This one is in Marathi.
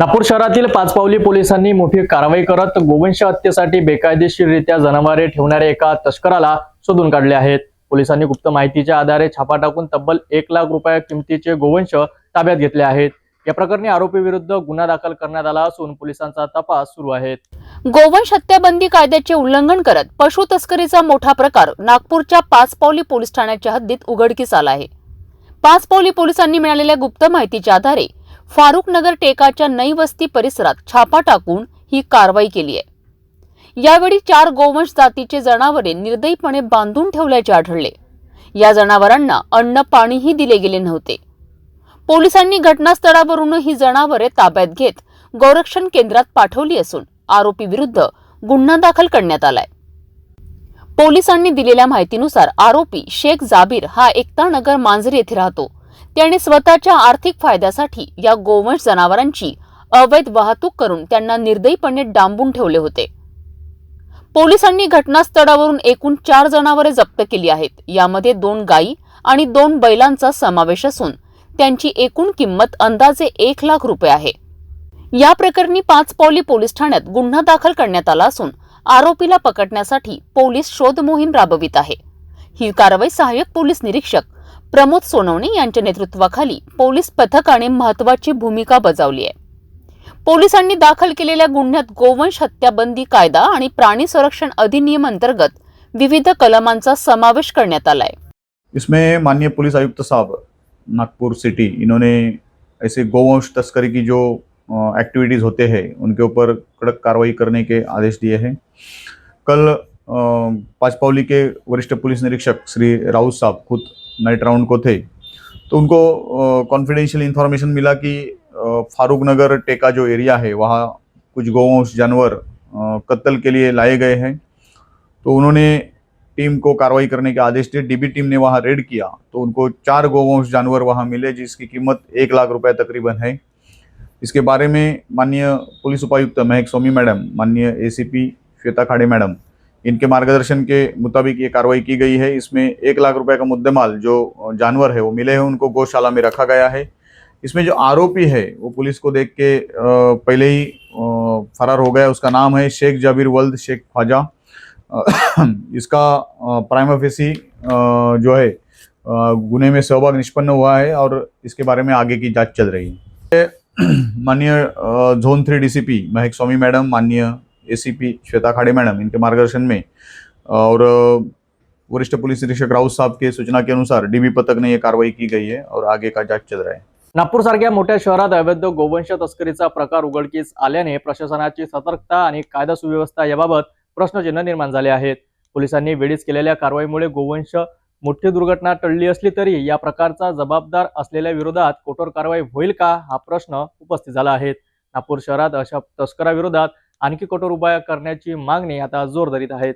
नागपूर शहरातील पाचपावली पोलिसांनी मोठी कारवाई करत गोवंश हत्येसाठी बेकायदेशीररित्या जनावरे ठेवणाऱ्या एका तस्कराला शोधून काढले आहेत. पोलिसांनी गुप्त माहितीच्या आधारे छापा टाकून तब्बल एक लाख रुपया किमतीचे गोवंश ताब्यात घेतले आहेत. या प्रकरणी आरोपी विरुद्ध गुन्हा दाखल करण्यात आला असून पोलिसांचा तपास सुरू आहे. गोवंश हत्याबंदी कायद्याचे उल्लंघन करत पशु तस्करीचा मोठा प्रकार नागपूरच्या पाचपावली पोलीस ठाण्याच्या हद्दीत उघडकीस आला आहे. पाचपावली पोलिसांनी मिळालेल्या गुप्त माहितीच्या आधारे फारुखनगर टेकाच्या नई वस्ती परिसरात छापा टाकून ही कारवाई केली आहे. यावेळी चार गोवंश जातीचे जनावरे निर्दयीपणे बांधून ठेवल्याचे आढळले. या जनावरांना अन्न पाणीही दिले गेले नव्हते. पोलिसांनी घटनास्थळावरून ही जनावरे ताब्यात घेत गोरक्षण केंद्रात पाठवली असून आरोपी विरुद्ध गुन्हा दाखल करण्यात आलाय. पोलिसांनी दिलेल्या माहितीनुसार आरोपी शेख जाबीर हा एकता नगर मांजरी येथे राहतो. त्याने स्वतःच्या आर्थिक फायद्यासाठी या गोवंश जनावरांची अवैध वाहतूक करून त्यांना निर्दयीपणे डांबून ठेवले होते. पोलिसांनी घटनास्थळावरून एकूण चार जनावरे जप्त केली आहेत. यामध्ये दोन गायी आणि दोन बैलांचा समावेश असून त्यांची एकूण किंमत अंदाजे एक लाख रुपये आहे. या प्रकरणी पाच पावली पोलीस ठाण्यात गुन्हा दाखल करण्यात आला असून आरोपीला पकडण्यासाठी पोलीस शोध मोहीम राबवित आहे. ही कारवाई सहाय्यक पोलीस निरीक्षक प्रमोद सोनवणे यांच्या नेतृत्वाखाली पोलीस पथकाने महत्वाची भूमिका बजावली आहे. पोलिसांनी दाखल केलेल्या गुन्ह्यात गोवंश हत्याबंदी कायदा आणि प्राणी संरक्षण अधिनियम अंतर्गत विविध कलमांचा समावेश करण्यात आलाय इसमें माननीय पुलिस आयुक्त साहब नागपुर सिटी इन्होंने ऐसे गोवंश तस्करी की जो एक्टिविटीज़ होते हैं उनके ऊपर कड़क कार्रवाई करने के आदेश दिए हैं। कल पाचपावली के वरिष्ठ पुलिस निरीक्षक श्री राउत साहब खुद नाइट राउंड को थे। तो उनको कॉन्फिडेंशियल इंफॉर्मेशन मिला कि फारूक नगर टेका जो एरिया है, वहाँ कुछ गोवंश जानवर कत्ल के लिए लाए गए हैं। तो उन्होंने टीम को कार्रवाई करने के आदेश दिए। डीबी टीम ने वहाँ रेड किया। तो उनको चार गोवंश जानवर वहाँ मिले, जिसकी कीमत एक लाख रुपए तकरीबन है। इसके बारे में माननीय पुलिस उपायुक्त महक स्वामी मैडम, माननीय एसीपी श्वेता खाड़े मैडम इनके मार्गदर्शन के मुताबिक ये कार्रवाई की गई है। इसमें एक लाख रुपए का मुद्देमाल जो जानवर है वो मिले हैं, उनको गौशाला में रखा गया है। इसमें जो आरोपी है, वो पुलिस को देख के पहले ही फरार हो गया। उसका नाम है शेख जाबिर वल्द, शेख ख्वाजा। इसका प्राइम ऑफिसी जो है गुने में सहभाग निष्पन्न हुआ है और इसके बारे में आगे की जाँच चल रही है। माननीय zone three DCP Mahak Swami madam, माननीय एसीपी श्वेता खाड़े मैडम इनके मार्गदर्शन में। और वरिष्ठ पुलिस निरीक्षक राउत साहब के सूचना के अनुसार डीबी पथक ने यह कार्रवाई की गई है और आगे का जांच चल रहा है। नागपूर सारख्या मोठ्या शहरात अवैध गोवंश तस्करीचा प्रकार उघडकीस आल्याने प्रशासनाची सतर्कता आणि कायदा सुव्यवस्था याबाबत प्रश्नचिन्ह निर्माण झाले आहेत. पोलिसांनी वेळीच केलेल्या कारवाईमुळे गोवंश मोठी दुर्घटना टळली असली तरी या प्रकारचा जबाबदार असलेल्या विरोधात कठोर कारवाई होईल का हा प्रश्न उपस्थित झाला आहे. नागपूर शहरात अशा तस्कराविरोधात आणखी कठोर उपाय करण्याची मागणी आता जोर धरीत आहेत.